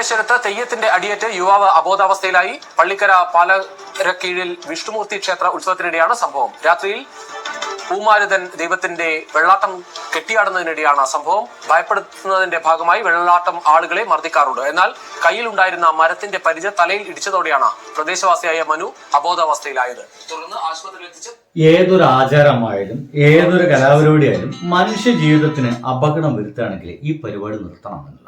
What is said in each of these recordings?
നീലേശ്വരത്ത് തെയ്യത്തിന്റെ അടിയേറ്റ് യുവാവ് അബോധാവസ്ഥയിലായി പള്ളിക്കര പാലരക്കീഴിൽ വിഷ്ണുമൂർത്തി ക്ഷേത്ര ഉത്സവത്തിനിടെയാണ് സംഭവം. രാത്രിയിൽ പൂമാരുതൻ ദൈവത്തിന്റെ വെള്ളാട്ടം കെട്ടിയാടുന്നതിനിടെയാണ് സംഭവം. ഭയപ്പെടുത്തുന്നതിന്റെ ഭാഗമായി വെള്ളാട്ടം ആളുകളെ മർദ്ദിക്കാറുണ്ട്. എന്നാൽ കയ്യിലുണ്ടായിരുന്ന മരത്തിന്റെ പരിച തലയിൽ ഇടിച്ചതോടെയാണ് പ്രദേശവാസിയായ മനു അബോധാവസ്ഥയിലായത്. തുടർന്ന് ആശുപത്രിയിൽ എത്തിച്ച് ഏതൊരു ആചാരമായാലും ഏതൊരു കലാപരിപാടിയായാലും മനുഷ്യ ജീവിതത്തിന് അപകടം വരുത്തുകയാണെങ്കിൽ ഈ പരിപാടി നിർത്തണം എന്നുള്ളതാണ്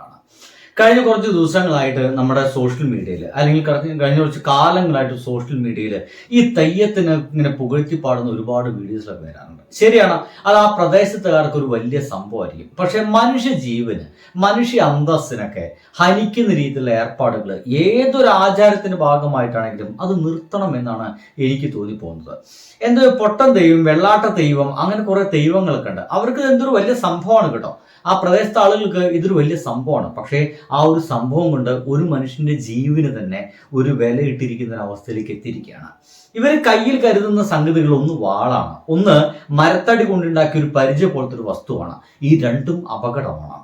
കഴിഞ്ഞ കുറച്ച് ദിവസങ്ങളായിട്ട് നമ്മുടെ സോഷ്യൽ മീഡിയയിൽ അല്ലെങ്കിൽ കഴിഞ്ഞ കുറച്ച് കാലങ്ങളായിട്ട് സോഷ്യൽ മീഡിയയിൽ ഈ തെയ്യത്തിന് ഇങ്ങനെ പുകഴ്ത്തി പാടുന്ന ഒരുപാട് വീഡിയോസൊക്കെ വരാറുണ്ട്. ശരിയാണ് അത് ആ പ്രദേശത്തുകാർക്ക് ഒരു വലിയ സംഭവമായിരിക്കും. പക്ഷെ മനുഷ്യ ജീവന് മനുഷ്യ അന്തസ്സിനൊക്കെ ഹനിക്കുന്ന രീതിയിലുള്ള ഏർപ്പാടുകൾ ഏതൊരു ആചാരത്തിന്റെ ഭാഗമായിട്ടാണെങ്കിലും അത് നിർത്തണം എന്നാണ് എനിക്ക് തോന്നിപ്പോകുന്നത്. എന്തോ പൊട്ടൻ ദൈവം വെള്ളാട്ട ദൈവം അങ്ങനെ കുറെ ദൈവങ്ങളൊക്കെ ഉണ്ട്. അവർക്ക് എന്തൊരു വലിയ സംഭവമാണ് കേട്ടോ. ആ പ്രദേശത്തെ ആളുകൾക്ക് ഇതൊരു വലിയ സംഭവമാണ്. പക്ഷേ ആ ഒരു സംഭവം കൊണ്ട് ഒരു മനുഷ്യന്റെ ജീവന് തന്നെ ഒരു വില ഇട്ടിരിക്കുന്ന ഒരു അവസ്ഥയിലേക്ക് എത്തിയിരിക്കുകയാണ്. ഇവർ കയ്യിൽ കരുതുന്ന സംഗതികൾ ഒന്ന് വാളാണ്. ഒന്ന് മരത്തടി കൊണ്ടുണ്ടാക്കിയ ഒരു പരിചയ പോലത്തെ ഒരു വസ്തുവാണ്. ഈ രണ്ടും അപകടമാണ്.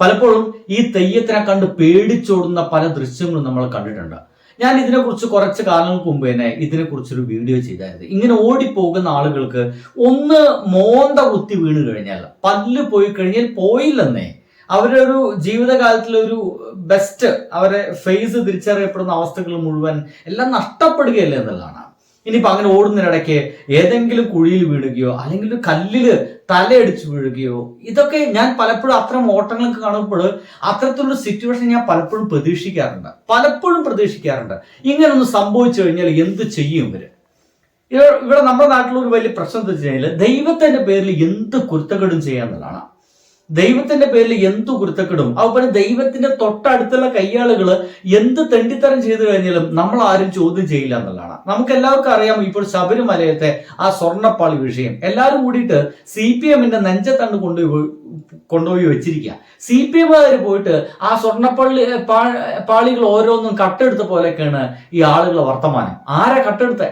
പലപ്പോഴും ഈ തെയ്യത്തിനെ കണ്ട് പേടിച്ചോടുന്ന പല ദൃശ്യങ്ങളും നമ്മൾ കണ്ടിട്ടുണ്ട്. ഞാൻ ഇതിനെക്കുറിച്ച് കുറച്ച് കാലങ്ങൾക്ക് മുമ്പ് തന്നെ ഇതിനെക്കുറിച്ചൊരു വീഡിയോ ചെയ്തായിരുന്നു. ഇങ്ങനെ ഓടിപ്പോകുന്ന ആളുകൾക്ക് ഒന്ന് മോന്ത കുത്തി വീണ് കഴിഞ്ഞാൽ പല്ല് പോയി കഴിഞ്ഞാൽ പോയില്ലെന്നേ. അവരുടെ ഒരു ജീവിതകാലത്തിലൊരു ബെസ്റ്റ് അവരെ ഫേസ് തിരിച്ചറിയപ്പെടുന്ന അവസ്ഥകൾ മുഴുവൻ എല്ലാം നഷ്ടപ്പെടുകയല്ലേ എന്നുള്ളതാണ്. ഇനിയിപ്പോ അങ്ങനെ ഓടുന്നതിനിടയ്ക്ക് ഏതെങ്കിലും കുഴിയിൽ വീഴുകയോ അല്ലെങ്കിൽ ഒരു കല്ലിൽ തലയടിച്ച് വീഴുകയോ ഇതൊക്കെ ഞാൻ പലപ്പോഴും അത്തരം ഓട്ടങ്ങളൊക്കെ കാണുമ്പോൾ അത്തരത്തിലുള്ള സിറ്റുവേഷൻ ഞാൻ പലപ്പോഴും പ്രതീക്ഷിക്കാറുണ്ട്. പലപ്പോഴും പ്രതീക്ഷിക്കാറുണ്ട്. ഇങ്ങനൊന്ന് സംഭവിച്ചു കഴിഞ്ഞാൽ എന്ത് ചെയ്യും ഇവർ? ഇവിടെ നമ്മുടെ നാട്ടിലൊരു വലിയ പ്രശ്നം എന്താ വെച്ച് കഴിഞ്ഞാൽ ദൈവത്തിന്റെ പേരിൽ എന്ത് കുരുത്തക്കേടും ചെയ്യാന്നുള്ളതാണ്. ദൈവത്തിന്റെ പേരിൽ എന്തു കുരുത്തക്കെടും? അതുപോലെ ദൈവത്തിന്റെ തൊട്ടടുത്തുള്ള കയ്യാളുകൾ എന്ത് തെണ്ടിത്തരം ചെയ്തു കഴിഞ്ഞാലും നമ്മൾ ആരും ചോദ്യം ചെയ്യില്ല എന്നുള്ളതാണ്. നമുക്ക് എല്ലാവർക്കും അറിയാം ഇപ്പോൾ ശബരിമലയത്തെ ആ സ്വർണപ്പാളി വിഷയം. എല്ലാവരും കൂടിയിട്ട് സി പി എമ്മിന്റെ നെഞ്ചത്തണ്ട് കൊണ്ടുപോയി കൊണ്ടുപോയി വെച്ചിരിക്കുക. സി പി എമ്മുകാർ പോയിട്ട് ആ സ്വർണപ്പള്ളി പാളികൾ ഓരോന്നും കട്ടെടുത്ത പോലെയൊക്കെയാണ് ഈ ആളുകളുടെ വർത്തമാനം. ആരാ കട്ടെടുത്തേ?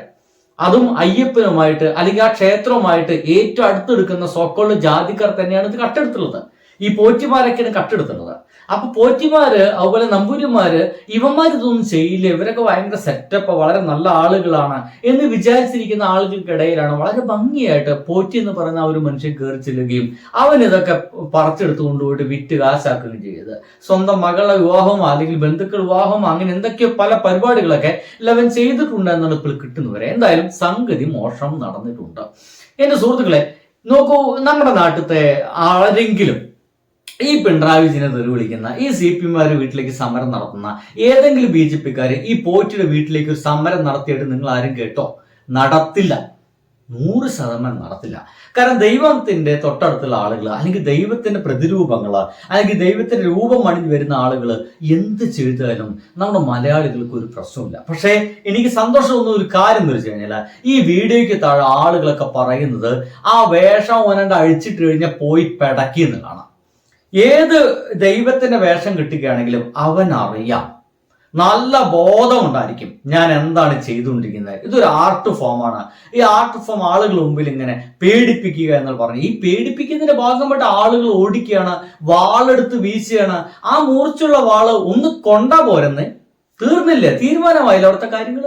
അതും അയ്യപ്പനുമായിട്ട് അല്ലെങ്കിൽ ആ ക്ഷേത്രവുമായിട്ട് ഏറ്റവും അടുത്തെടുക്കുന്ന സോക്കോൾ ജാതിക്കാർ തന്നെയാണ് ഇത് കട്ടെടുത്തുള്ളത് ഈ പോറ്റിമാരൊക്കെയാണ് കട്ടെടുത്തുള്ളത് അപ്പൊ പോറ്റിമാര് അതുപോലെ നമ്പൂരിമാര് ഇവന്മാർ ഇതൊന്നും ചെയ്യില്ല. ഇവരൊക്കെ ഭയങ്കര സെറ്റപ്പ് വളരെ നല്ല ആളുകളാണ് എന്ന് വിചാരിച്ചിരിക്കുന്ന ആളുകൾക്കിടയിലാണ് വളരെ ഭംഗിയായിട്ട് പോറ്റി എന്ന് പറയുന്ന ആ ഒരു മനുഷ്യൻ കയറി ചെല്ലുകയും അവൻ ഇതൊക്കെ പറിച്ചെടുത്ത് കൊണ്ടുപോയിട്ട് വിറ്റ് കാശാക്കുകയും ചെയ്തത്. സ്വന്തം മകളുടെ വിവാഹമോ അല്ലെങ്കിൽ ബന്ധുക്കൾ വിവാഹമോ അങ്ങനെ എന്തൊക്കെയോ പല പരിപാടികളൊക്കെ ലവൻ ചെയ്തിട്ടുണ്ട് എന്നാണ് ഇപ്പോൾ കിട്ടുന്നവരെ എന്തായാലും സംഗതി മോഷണം നടന്നിട്ടുണ്ട്. എന്റെ സുഹൃത്തുക്കളെ നോക്കൂ നമ്മുടെ നാട്ടിലത്തെ ആരെങ്കിലും ഈ പിണറായി വിജയനെ വിളിക്കുന്ന ഈ സി പി എമാര് വീട്ടിലേക്ക് സമരം നടത്തുന്ന ഏതെങ്കിലും ബി ജെ പിക്കാര് ഈ പോറ്റിയുടെ വീട്ടിലേക്ക് ഒരു സമരം നടത്തിയിട്ട് നിങ്ങൾ ആരും കേട്ടോ? നടത്തില്ല. നൂറ് ശതമാനം നടത്തില്ല. കാരണം ദൈവത്തിന്റെ തൊട്ടടുത്തുള്ള ആളുകൾ അല്ലെങ്കിൽ ദൈവത്തിന്റെ പ്രതിരൂപങ്ങൾ അല്ലെങ്കിൽ ദൈവത്തിന്റെ രൂപം അണിഞ്ഞു വരുന്ന ആളുകൾ എന്ത് ചെയ്താലും നമ്മുടെ മലയാളികൾക്ക് ഒരു പ്രശ്നമില്ല പക്ഷേ എനിക്ക് സന്തോഷം തോന്നുന്ന ഒരു കാര്യം എന്ന് വെച്ച് കഴിഞ്ഞാൽ ഈ വീഡിയോയ്ക്ക് താഴെ ആളുകളൊക്കെ പറയുന്നത് ആ വേഷം ഓനണ്ട് അഴിച്ചിട്ട് കഴിഞ്ഞാൽ പോയി പെടക്കി എന്നുള്ളതാണ് ഏത് ദൈവത്തിന്റെ വേഷം കിട്ടുകയാണെങ്കിലും അവൻ അറിയാം. നല്ല ബോധം ഉണ്ടായിരിക്കും ഞാൻ എന്താണ് ചെയ്തുകൊണ്ടിരിക്കുന്നത്? ഇതൊരു ആർട്ട് ഫോമാണ് ഈ ആർട്ട് ഫോം ആളുകൾ മുമ്പിൽ ഇങ്ങനെ പേടിപ്പിക്കുക എന്ന് പറഞ്ഞു. ഈ പേടിപ്പിക്കുന്നതിന്റെ ഭാഗമായിട്ട് ആളുകൾ ഓടിക്കുകയാണ് വാളെടുത്ത് വീശുകയാണ്. ആ മൂർച്ചുള്ള വാൾ ഒന്ന് കൊണ്ടാ പോരെന്ന്? തീർന്നില്ലേ? തീരുമാനമായില്ല അവിടുത്തെ കാര്യങ്ങൾ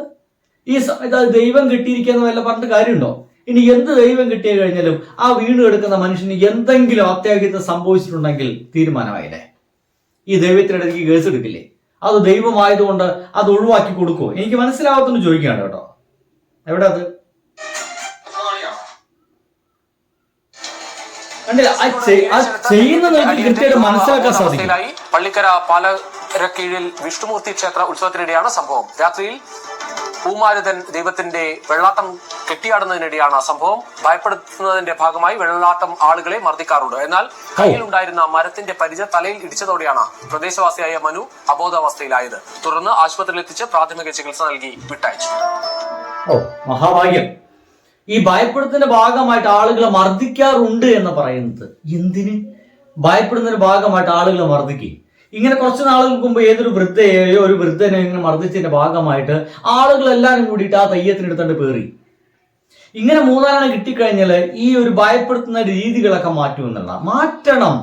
ഈ ദൈവം കിട്ടിയിരിക്കുക എന്ന് വല്ല പറഞ്ഞിട്ട് കാര്യമുണ്ടോ? ഇനി എന്ത് ദൈവം കിട്ടിയ കഴിഞ്ഞാലും ആ വീണ് കിടക്കുന്ന മനുഷ്യന് എന്തെങ്കിലും അത്യാഹിതം സംഭവിച്ചിട്ടുണ്ടെങ്കിൽ തീരുമാനമായില്ലേ? ഈ ദൈവത്തിനിടയ്ക്ക് കേസ് എടുക്കില്ലേ? അത് ദൈവമായതുകൊണ്ട് അത് ഒഴിവാക്കി കൊടുക്കുമോ എനിക്ക് മനസ്സിലാവാത്തോണ്ട് ചോദിക്കുകയാണ് കേട്ടോ. എവിടെ അത്? കണ്ടില്ല? ആ ചെയ്- ആ ചെയ്യുന്നത് കൃത്യമായിട്ട് മനസ്സിലാക്കാൻ സാധിക്കും. പള്ളിക്കര പാലരക്കീഴിൽ വിഷ്ണുമൂർത്തി ക്ഷേത്ര ഉത്സവത്തിനിടെയാണ് സംഭവം. രാത്രിയിൽ പൂമാരുതൻ ദൈവത്തിന്റെ വെള്ളാട്ടം കെട്ടിയാടുന്നതിനിടെയാണ് സംഭവം. ഭയപ്പെടുത്തുന്നതിന്റെ ഭാഗമായി വെള്ളാട്ടം ആളുകളെ മർദ്ദിക്കാറുണ്ട്. എന്നാൽ കയ്യിലുണ്ടായിരുന്ന മരത്തിന്റെ പരിച തലയിൽ ഇടിച്ചതോടെയാണ് പ്രദേശവാസിയായ മനു അബോധാവസ്ഥയിലായത്. തുടർന്ന് ആശുപത്രിയിൽ എത്തിച്ച് പ്രാഥമിക ചികിത്സ നൽകി വിട്ടയച്ചു. ഓ മഹാഭാഗ്യം. ഈ ഭയപ്പെടുത്തുന്ന ഭാഗമായിട്ട് ആളുകളെ മർദ്ദിക്കാറുണ്ട് എന്ന് പറയുന്നത് എന്തിന്? ഭയപ്പെടുന്നതിന്റെ ഭാഗമായിട്ട് ആളുകളെ മർദ്ദിക്കുക ഇങ്ങനെ കുറച്ച് നാളുകൾക്ക് മുമ്പ് ഏതൊരു വൃദ്ധയെയോ ഒരു വൃദ്ധനെ ഇങ്ങനെ മർദ്ദിച്ചതിന്റെ ഭാഗമായിട്ട് ആളുകളെല്ലാരും കൂടിയിട്ട് ആ തെയ്യത്തിനെടുത്തോണ്ട് പേറി ഇങ്ങനെ മൂന്നാലെണ്ണം കിട്ടിക്കഴിഞ്ഞാൽ ഈ ഒരു ഭയപ്പെടുത്തുന്ന രീതികളൊക്കെ മാറ്റുമെന്നുള്ള മാറ്റണം.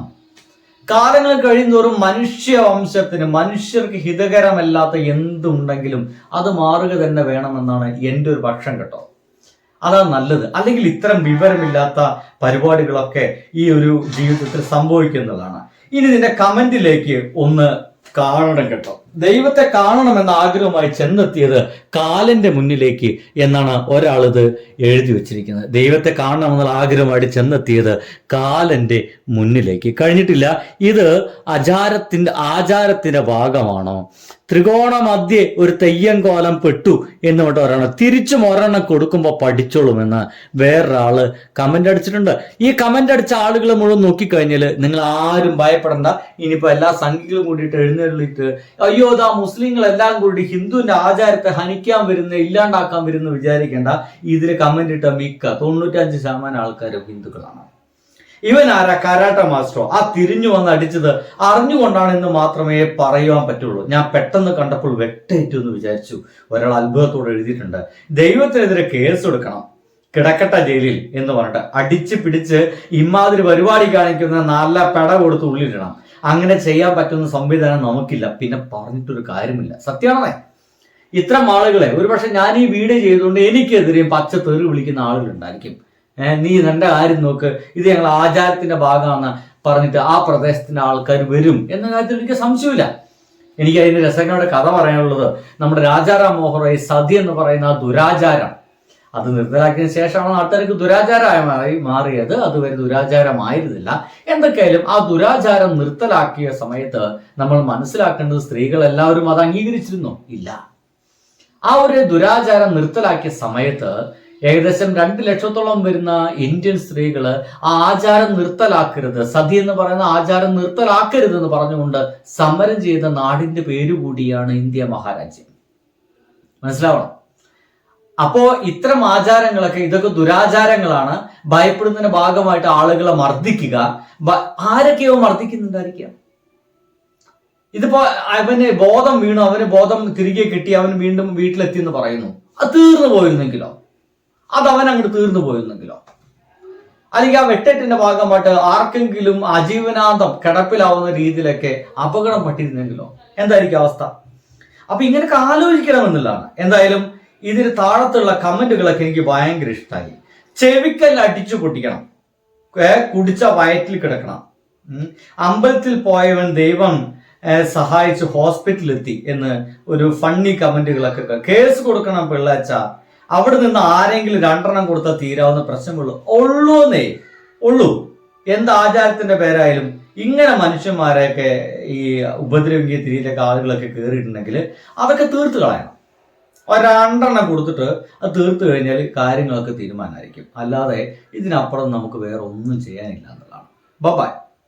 കാലങ്ങൾ കഴിയുന്തോറും മനുഷ്യവംശത്തിന് മനുഷ്യർക്ക് ഹിതകരമല്ലാത്ത എന്തുണ്ടെങ്കിലും അത് മാറുക തന്നെ വേണമെന്നാണ് എന്റെ ഒരു പക്ഷം കേട്ടോ. അതാണ് നല്ലത്. അല്ലെങ്കിൽ ഇത്തരം വിവരമില്ലാത്ത പരിപാടികളൊക്കെ ഈ ഒരു ജീവിതത്തിൽ സംഭവിക്കുന്നതാണ്. ഇനി നിന്റെ കമന്റിലേക്ക് ഒന്ന് കാണണം കേട്ടോ. ദൈവത്തെ കാണണം എന്ന ആഗ്രഹമായി ചെന്നെത്തിയത് കാലന്റെ മുന്നിലേക്ക് എന്നാണ് ഒരാൾ ഇത് എഴുതി വെച്ചിരിക്കുന്നത്. ദൈവത്തെ കാണണം കാണണമെന്നുള്ള ആഗ്രഹമായിട്ട് ചെന്നെത്തിയത് കാലന്റെ മുന്നിലേക്ക്. കഴിഞ്ഞിട്ടില്ല. ഇത് അചാരത്തിന്റെ ആചാരത്തിന്റെ ഭാഗമാണോ? ത്രികോണ മധ്യേ ഒരു തെയ്യം കോലം പെട്ടു എന്ന് പറഞ്ഞിട്ട് ഒരെണ്ണം. തിരിച്ചും ഒരെണ്ണം കൊടുക്കുമ്പോൾ പഠിച്ചോളുമെന്ന് വേറൊരാൾ കമന്റ് അടിച്ചിട്ടുണ്ട്. ഈ കമന്റ് അടിച്ച ആളുകൾ മുഴുവൻ നോക്കിക്കഴിഞ്ഞാൽ നിങ്ങൾ ആരും ഭയപ്പെടണ്ട. ഇനിയിപ്പോ എല്ലാ സംഘികളും കൂടിയിട്ട് എഴുന്നള്ളിട്ട് അയ്യോ ദാ മുസ്ലിങ്ങൾ എല്ലാം കൂടി ഹിന്ദുവിന്റെ ആചാരത്തെ ഹനിക്കാൻ വരുന്ന ഇല്ലാണ്ടാക്കാൻ വരുന്ന വിചാരിക്കേണ്ട. ഇതിൽ കമന്റ് ഇട്ട മിക്ക തൊണ്ണൂറ്റഞ്ച് ശതമാനം ആൾക്കാരും ഹിന്ദുക്കളാണ്. ഇവൻ ആരാ കരാട്ട മാസ്റ്ററോ? ആ തിരിഞ്ഞു വന്ന് അടിച്ചത് അറിഞ്ഞുകൊണ്ടാണ് എന്ന് മാത്രമേ പറയുവാൻ പറ്റുള്ളൂ. ഞാൻ പെട്ടെന്ന് കണ്ടപ്പോൾ വെട്ടേറ്റു എന്ന് വിചാരിച്ചു. ഒരാൾ അത്ഭുതത്തോടെ എഴുതിയിട്ടുണ്ട്. ദൈവത്തിനെതിരെ കേസ് എടുക്കണം. കിടക്കട്ട ജയിലിൽ എന്ന് പറഞ്ഞിട്ട് അടിച്ച് പിടിച്ച് ഇമാതിരി പരിപാടി കാണിക്കുന്ന നല്ല പെട കൊടുത്ത് ഉള്ളിലിടണം. അങ്ങനെ ചെയ്യാൻ പറ്റുന്ന സംവിധാനം നമുക്കില്ല. പിന്നെ പറഞ്ഞിട്ടൊരു കാര്യമില്ല. സത്യമാണേ ഇത്തരം ആളുകളെ ഒരുപക്ഷെ ഞാൻ ഈ വീഡിയോ ചെയ്തുകൊണ്ട് എനിക്കെതിരെയും പച്ച തെറി വിളിക്കുന്ന ആളുകളുണ്ടായിരിക്കും നീ നിന്റെ കാര്യം നോക്ക്. ഇത് ഞങ്ങൾ ആചാരത്തിന്റെ ഭാഗമാണ് പറഞ്ഞിട്ട് ആ പ്രദേശത്തിന്റെ ആൾക്കാർ വരും എന്ന കാര്യത്തിൽ എനിക്ക് സംശയമില്ല. എനിക്ക് അതിന്റെ രസങ്ങളുടെ കഥ പറയാനുള്ളത് നമ്മുടെ രാജാറാം മോഹൻ ഈ സതി എന്ന് പറയുന്ന ആ ദുരാചാരം. അത് നിർത്തലാക്കിയതിനു ശേഷമാണ് നാട്ടുകാർക്ക് ദുരാചാരമായി മാറി മാറിയത്. അതുവരെ ദുരാചാരമായിരുന്നില്ല എന്തൊക്കെയായാലും ആ ദുരാചാരം നിർത്തലാക്കിയ സമയത്ത് നമ്മൾ മനസ്സിലാക്കേണ്ടത് സ്ത്രീകൾ എല്ലാവരും അത് അംഗീകരിച്ചിരുന്നോ. ഇല്ല. ആ ഒരു ദുരാചാരം നിർത്തലാക്കിയ സമയത്ത് ഏകദേശം രണ്ട് ലക്ഷത്തോളം വരുന്ന ഇന്ത്യൻ സ്ത്രീകൾ ആ ആചാരം നിർത്തലാക്കരുത്. സതി എന്ന് പറയുന്ന ആചാരം നിർത്തലാക്കരുത് എന്ന് പറഞ്ഞുകൊണ്ട് സമരം ചെയ്ത നാടിന്റെ പേരുകൂടിയാണ് ഇന്ത്യ മഹാരാജ്യം. മനസ്സിലാവണം? അപ്പോ ഇത്തരം ആചാരങ്ങളൊക്കെ ഇതൊക്കെ ദുരാചാരങ്ങളാണ്. ഭയപ്പെടുന്നതിന് ഭാഗമായിട്ട് ആളുകളെ മർദ്ദിക്കുക. ആരൊക്കെയോ മർദ്ദിക്കുന്നുണ്ടായിരിക്കാം. ഇതിപ്പോ അവന് ബോധം വീണു അവന് ബോധം തിരികെ കിട്ടി അവൻ വീണ്ടും വീട്ടിലെത്തി എന്ന് പറയുന്നു. അത് തീർന്നു പോയിരുന്നെങ്കിലോ? അത് അവൻ അങ്ങോട്ട് തീർന്നു പോയിരുന്നെങ്കിലോ? അല്ലെങ്കിൽ ആ വെട്ടേറ്റിന്റെ ഭാഗമായിട്ട് ആർക്കെങ്കിലും അജീവനാന്തം കിടപ്പിലാവുന്ന രീതിയിലൊക്കെ അപകടം പറ്റിയിരുന്നെങ്കിലോ? എന്തായിരിക്കും അവസ്ഥ? അപ്പൊ ഇങ്ങനെയൊക്കെ ആലോചിക്കണമെന്നുള്ളതാണ്. എന്തായാലും ഇതിന് താഴത്തുള്ള കമന്റുകളൊക്കെ എനിക്ക് ഭയങ്കര ഇഷ്ടമായി ചെവിക്കല്ല അടിച്ചു പൊട്ടിക്കണം. കുടിച്ച വയറ്റിൽ കിടക്കണം. അമ്പലത്തിൽ പോയവൻ ദൈവം സഹായിച്ച് സഹായിച്ച് ഹോസ്പിറ്റലിലെത്തി എന്ന് ഒരു ഫണ്ണി കമന്റുകളൊക്കെ കേസ് കൊടുക്കണം പിള്ളാച്ച. അവിടെ നിന്ന് ആരെങ്കിലും രണ്ടെണ്ണം കൊടുത്താൽ തീരാവുന്ന പ്രശ്നമുള്ളൂ. ഉള്ളൂന്നേ ഉള്ളൂ. എന്ത് ആചാരത്തിന്റെ പേരായാലും ഇങ്ങനെ മനുഷ്യന്മാരെയൊക്കെ ഈ ഉപദ്രവിക്കുക തിരിയിലൊക്കെ ആളുകളൊക്കെ കയറിയിട്ടുണ്ടെങ്കിൽ അതൊക്കെ തീർത്ത് കളയണം. ഒരണ്ടെണ്ണം രണ്ടെണ്ണം കൊടുത്തിട്ട് അത് തീർത്ത് കഴിഞ്ഞാൽ കാര്യങ്ങളൊക്കെ തീരുമാനമായിരിക്കും. അല്ലാതെ ഇതിനപ്പുറം നമുക്ക് വേറെ ഒന്നും ചെയ്യാനില്ല എന്നുള്ളതാണ്. ബൈ